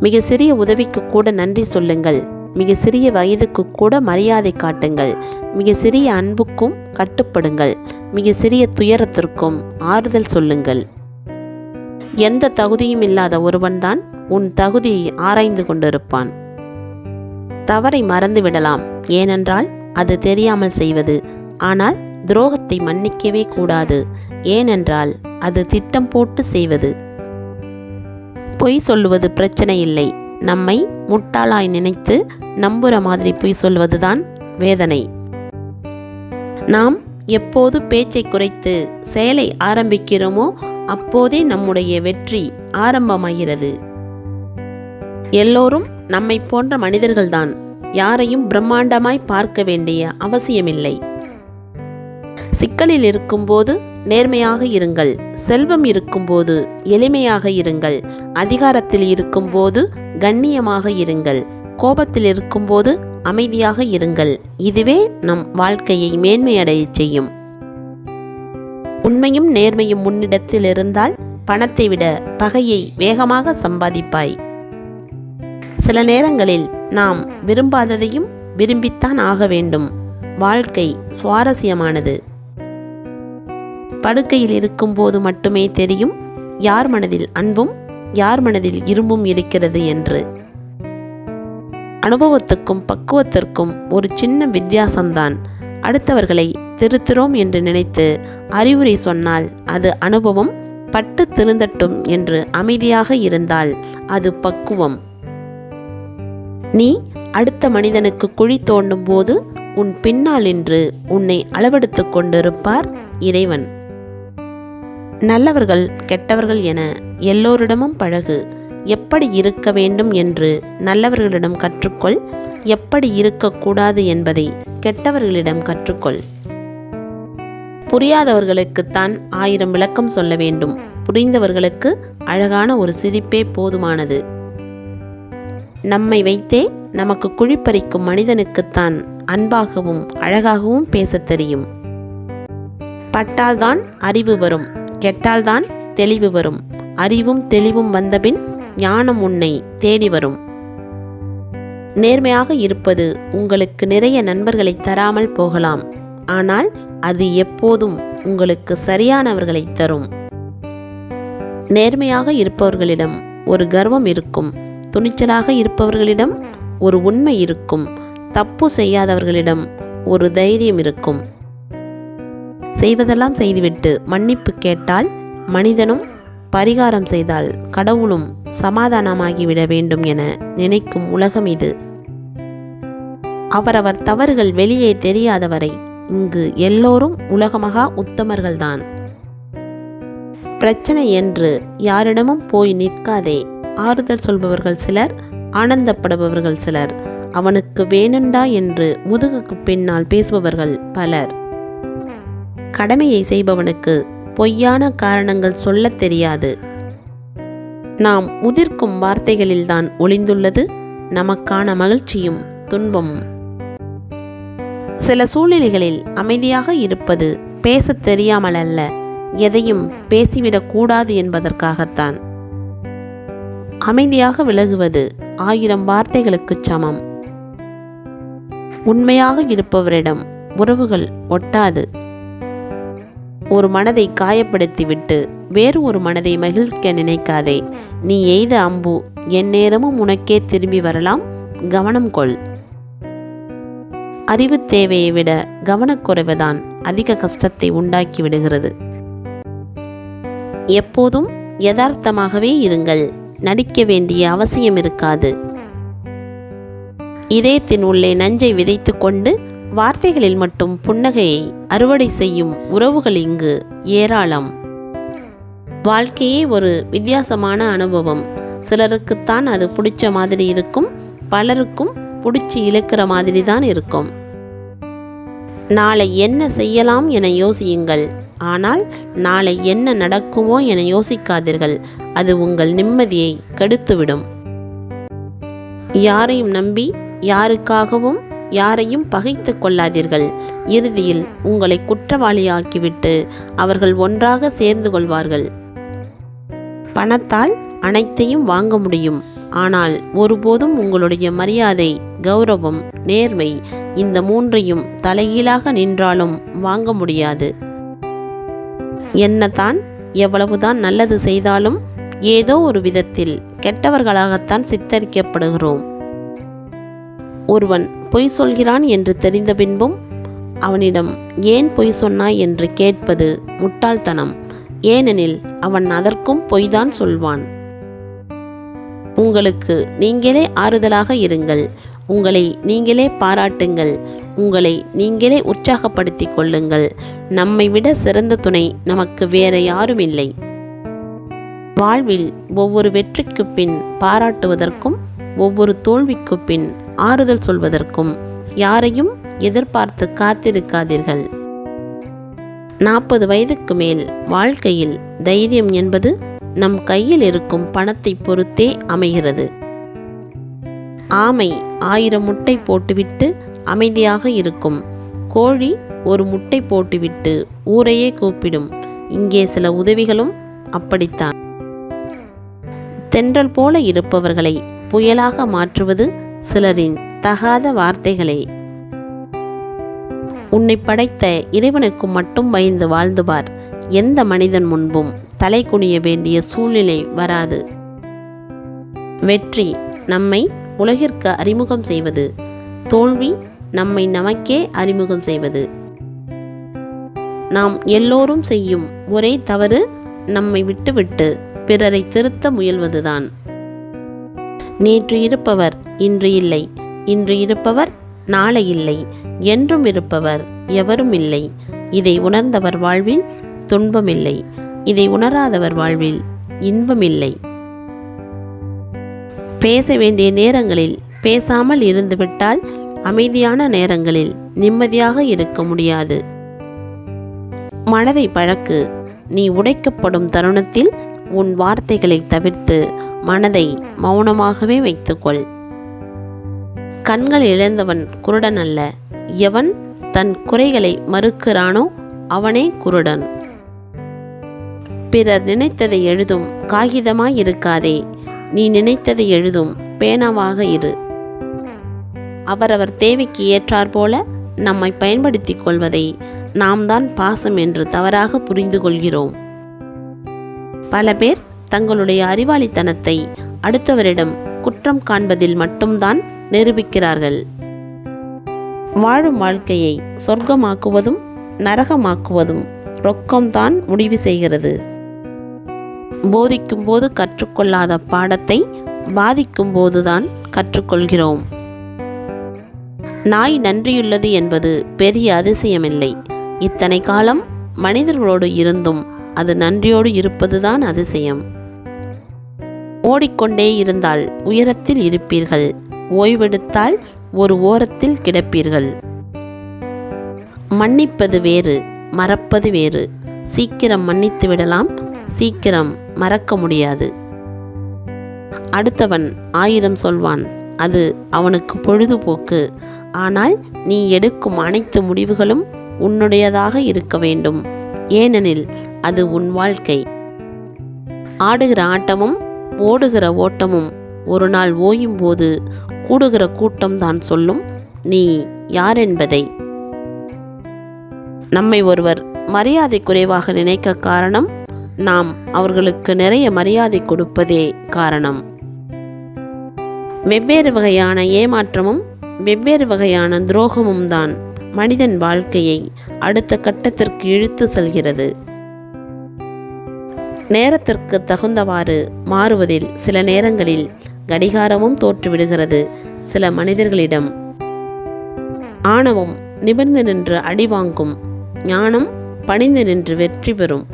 மிக சிறிய உதவிக்கு கூட நன்றி சொல்லுங்கள். மிக சிறிய வயதுக்கு கூட மரியாதை காட்டுங்கள். மிக சிறிய அன்புக்கும் கட்டுப்படுங்கள். மிக சிறிய துயரத்திற்கும் ஆறுதல் சொல்லுங்கள். எந்த தகுதியும் இல்லாத ஒருவன்தான் உன் தகுதியை ஆராய்ந்து கொண்டிருப்பான். தவறை மறந்து விடலாம். ஏனென்றால் அது தெரியாமல் செய்வது. ஆனால் துரோகத்தை மன்னிக்கவே கூடாது. ஏனென்றால் அது திட்டம் போட்டு செய்வது. பொய் சொல்லுவது பிரச்சனை இல்லை. நம்மை முட்டாளாய் நினைத்து நம்புற மாதிரி பொய் சொல்வதுதான் வேதனை. நாம் எப்போது பேச்சை குறைத்து செயலை ஆரம்பிக்கிறோமோ அப்போதே நம்முடைய வெற்றி ஆரம்பமாகிறது. எல்லோரும் நம்மை போன்ற மனிதர்கள்தான். யாரையும் பிரம்மாண்டமாய் பார்க்க வேண்டிய அவசியமில்லை. சிக்கலில் இருக்கும்போது நேர்மையாக இருங்கள். செல்வம் இருக்கும்போது எளிமையாக இருங்கள். அதிகாரத்தில் இருக்கும்போது கண்ணியமாக இருங்கள். கோபத்தில் இருக்கும்போது அமைதியாக இருங்கள். இதுவே நம் வாழ்க்கையை மேன்மையடைய செய்யும். உண்மையும் நேர்மையும் முன்னிடத்தில் இருந்தால் பணத்தை விட பகையை வேகமாக சம்பாதிப்பாய். சில நேரங்களில் நாம் விரும்பாததையும் விரும்பித்தான் ஆக வேண்டும். வாழ்க்கை சுவாரஸ்யமானது. படுக்கையில் இருக்கும்போது மட்டுமே தெரியும் யார் மனதில் அன்பும் யார் மனதில் இரும்பும் இருக்கிறது என்று. அனுபவத்துக்கும் பக்குவத்திற்கும் ஒரு சின்ன வித்தியாசம்தான். அடுத்தவர்களை திருத்துறோம் என்று நினைத்து அறிவுரை சொன்னால் அது அனுபவம் பட்டு திருந்தட்டும் என்று அமைதியாக இருந்தால் அது பக்குவம். நீ அடுத்த மனிதனுக்கு குழி தோண்டும் போது உன் பின்னால் நின்று உன்னை அளவெடுத்து கொண்டிருப்பார் இறைவன். நல்லவர்கள் கெட்டவர்கள் என எல்லோரிடமும் பழகு. எப்படி இருக்க வேண்டும் என்று நல்லவர்களிடம் கற்றுக்கொள். எப்படி இருக்கக்கூடாது என்பதை கெட்டவர்களிடம் கற்றுக்கொள். புரியாதவர்களுக்குத்தான் ஆயிரம் விளக்கம் சொல்ல வேண்டும். புரிந்தவர்களுக்கு அழகான ஒரு சிரிப்பே போதுமானது. நம்மை வைத்தே நமக்கு குழிப்பறிக்கும் மனிதனுக்குத்தான் அன்பாகவும் அழகாகவும் பேசத் தெரியும். பட்டால்தான் அறிவு வரும். கெட்டால்தான் தெளிவு வரும். அறிவும் தெளிவும் வந்தபின் ஞானம் உன்னை தேடி வரும். நேர்மையாக இருப்பது உங்களுக்கு நிறைய நண்பர்களை தராமல் போகலாம். ஆனால் அது எப்போதும் உங்களுக்கு சரியானவர்களை தரும். நேர்மையாக இருப்பவர்களிடம் ஒரு கர்வம் இருக்கும். துணிச்சலாக இருப்பவர்களிடம் ஒரு உண்மை இருக்கும். தப்பு செய்யாதவர்களிடம் ஒரு தைரியம் இருக்கும். செய்வதெல்லாம் செய்துவிட்டு மன்னிப்பு கேட்டால் மனிதனும் பரிகாரம் செய்தால் கடவுளும் சமாதானமாகிவிட வேண்டும் என நினைக்கும் உலகம் இது. அவரவர் தவறுகள் வெளியே தெரியாதவரை இங்கு எல்லோரும் உலகமகா உத்தமர்கள்தான். பிரச்சனை என்று யாரிடமும் போய் நிற்காதே ஆறுதல் சொல்பவர்கள் சிலர் ஆனந்தப்படுபவர்கள் சிலர். அவனுக்கு வேணுண்டா என்று முதுகுக்கு பின்னால் பேசுபவர்கள் பலர். கடமையை செய்பவனுக்கு பொய்யான காரணங்கள் சொல்லத் தெரியாது. நாம் உதிர்க்கும் வார்த்தைகளில்தான் ஒளிந்துள்ளது நமக்கான மகிழ்ச்சியும் துன்பமும் சில சூழ்நிலைகளில் அமைதியாக இருப்பது பேசத் தெரியாமல் அல்ல எதையும் பேசிவிடக்கூடாது என்பதற்காகத்தான். அமைதியாக விலகுவது ஆயிரம் வார்த்தைகளுக்குச் சமம். உண்மையாக இருப்பவரிடம் உறவுகள் ஒட்டாது ஒரு மனதை காயப்படுத்திவிட்டு வேறு ஒரு மனதை மகிழ்க்க நினைக்காதே. நீ எய்த அம்பு எந்நேரமும் உனக்கே திரும்பி வரலாம். கவனம் கொள். அறிவு தேவையை விட கவனக்குறைவுதான் அதிக கஷ்டத்தை உண்டாக்கி விடுகிறது. எப்போதும் யதார்த்தமாகவே இருங்கள். நடிக்க வேண்டிய அவசியம் இருக்காது. இதயத்தின் உள்ளே நஞ்சை விதைத்து கொண்டு வார்த்தைகளில் மட்டும் புன்னகையை அறுவடை செய்யும் உறவுகள் இங்கு ஏராளம். வாழ்க்கையே ஒரு வித்தியாசமான அனுபவம். சிலருக்குத்தான் அது பிடிச்ச மாதிரி இருக்கும் பலருக்கும் பிடிச்சி இழுக்கிற மாதிரி தான் இருக்கும். நாளை என்ன செய்யலாம் என யோசியுங்கள். ஆனால் நாளை என்ன நடக்குமோ என யோசிக்காதீர்கள். அது உங்கள் நிம்மதியை கெடுத்துவிடும். யாரையும் நம்பி யாருக்காகவும் யாரையும் பகைத்து கொள்ளாதீர்கள். இறுதியில் உங்களை குற்றவாளியாக்கிவிட்டு அவர்கள் ஒன்றாக சேர்ந்து கொள்வார்கள். பணத்தால் அனைத்தையும் வாங்க முடியும். ஆனால் ஒருபோதும் உங்களுடைய மரியாதை கௌரவம் நேர்மை இந்த மூன்றையும் தலைகீழாக நின்றாலும் வாங்க முடியாது. என்னதான் எவ்வளவுதான் நல்லது செய்தாலும் ஏதோ ஒரு விதத்தில் கெட்டவர்களாகத்தான் சித்தரிக்கப்படுகிறோம். ஒருவன் பொய் சொல்கிறான் என்று தெரிந்த பின்பும் அவனிடம் ஏன் பொய் சொன்னாய்? என்று கேட்பது முட்டாள்தனம். ஏனெனில் அவன் அதற்கும் பொய்தான் சொல்வான். உங்களுக்கு நீங்களே ஆறுதலாக இருங்கள். உங்களை நீங்களே பாராட்டுங்கள். உங்களை நீங்களே உற்சாகப்படுத்திக் கொள்ளுங்கள். நம்மை விட சிறந்த துணை நமக்கு வேற யாரும் இல்லை. வாழ்வில் ஒவ்வொரு வெற்றிக்கு பின் பாராட்டுவதற்கும் ஒவ்வொரு தோல்விக்கு பின் ஆறுதல் சொல்வதற்கும் யாரையும் எதிர்பார்த்து காத்திருக்காதீர்கள். நாற்பது வயதுக்கு மேல் வாழ்க்கையில் தைரியம் என்பது நம் கையில் இருக்கும் பணத்தை பொறுத்தே அமைகிறது. ஆமை ஆயிரம் முட்டை போட்டுவிட்டு அமைதியாக இருக்கும். கோழி ஒரு முட்டை போட்டுவிட்டு ஊரையே கூப்பிடும். இங்கே சில உதவிகளும் அப்படித்தான். தென்றல் போல இருப்பவர்களை புயலாக மாற்றுவது சிலரின் தகாத வார்த்தைகளே. உன்னை படைத்த இறைவனுக்கு மட்டும் பயந்து வாழ்ந்துவார். எந்த மனிதன் முன்பும் தலை குனிய வேண்டிய சூழ்நிலை வராது. வெற்றி நம்மை உலகிற்கு அறிமுகம் செய்வது. தோல்வி நம்மை நமக்கே அறிமுகம் செய்வது. நாம் எல்லோரும் செய்யும் ஒரே தவறு நம்மை விட்டுவிட்டு பிறரை திருத்த முயல்வதுதான். நேற்று இருப்பவர் இன்று இல்லை. இன்று இருப்பவர் நாளை இல்லை. என்றும் இருப்பவர் எவரும் இல்லை. இதை உணர்ந்தவர் வாழ்வில் துன்பமில்லை இதை உணராதவர் வாழ்வில் இன்பமில்லை பேச வேண்டிய நேரங்களில் பேசாமல் இருந்துவிட்டால் அமைதியான நேரங்களில் நிம்மதியாக இருக்க முடியாது. மனதை பழக்கு. நீ உடைக்கப்படும் தருணத்தில் உன் வார்த்தைகளை தவிர்த்து மனதை மௌனமாகவே வைத்துக்கொள். கண்கள் இழந்தவன் குருடன் அல்ல. எவன் தன் குறைகளை மறுக்கிறானோ அவனே குருடன். பிறர் நினைத்ததை எழுதும் காகிதமாய் இருக்காதே. நீ நினைத்ததை எழுதும் பேனாவாக இரு. அவரவர் தேவைக்கு ஏற்றாற்போல நம்மை பயன்படுத்திக் கொள்வதை நாம் தான் பாசம் என்று தவறாக புரிந்து கொள்கிறோம். பல பேர் தங்களுடைய அறிவாளித்தனத்தை அடுத்தவரிடம் குற்றம் காண்பதில் மட்டும்தான் நிரூபிக்கிறார்கள். வாழும் வாழ்க்கையை சொர்க்கமாக்குவதும் நரகமாக்குவதும் ரொக்கம்தான் முடிவு செய்கிறது. போதிக்கும் போது கற்றுக்கொள்ளாத பாடத்தை பாதிக்கும் போதுதான் கற்றுக்கொள்கிறோம். நாய் நன்றியுள்ளது என்பது பெரிய அதிசயமில்லை. இத்தனை காலம் மனிதர்களோடு இருந்தும் அது நன்றியோடு இருப்பதுதான் அதிசயம். ஓடிக்கொண்டே இருந்தால் உயரத்தில் இருப்பீர்கள். ஓய்வெடுத்தால் ஒரு ஓரத்தில் கிடப்பீர்கள். மன்னிப்பது வேறு மறப்பது வேறு. சீக்கிரம் மன்னித்து விடலாம் சீக்கிரம் மறக்க முடியாது. அடுத்தவன் ஆயிரம் சொல்வான் அது அவனுக்கு பொழுதுபோக்கு. ஆனால் நீ எடுக்கும் அனைத்து முடிவுகளும் உன்னுடையதாக இருக்க வேண்டும். ஏனெனில் அது உன் வாழ்க்கை. ஆடுகிற ஆட்டமும் ஓடுகிற ஓட்டமும் ஒரு நாள் ஓயும் போது கூடுகிற கூட்டம் தான் சொல்லும் நீ யார் என்பதை? நம்மை ஒருவர் மரியாதை குறைவாக நினைக்க காரணம் நாம் அவர்களுக்கு நிறைய மரியாதை கொடுப்பதே காரணம். வெவ்வேறு வகையான ஏமாற்றமும் வெவ்வேறு வகையான துரோகமும் தான் மனிதன் வாழ்க்கையை அடுத்த கட்டத்திற்கு இழுத்து செல்கிறது. நேரத்திற்கு தகுந்தவாறு மாறுவதில் சில நேரங்களில் கடிகாரமும் தோற்றுவிடுகிறது. சில மனிதர்களிடம் ஆணவம் நிமிர்ந்து நின்று அடி வாங்கும். ஞானம் பணிந்து நின்று வெற்றி பெறும்.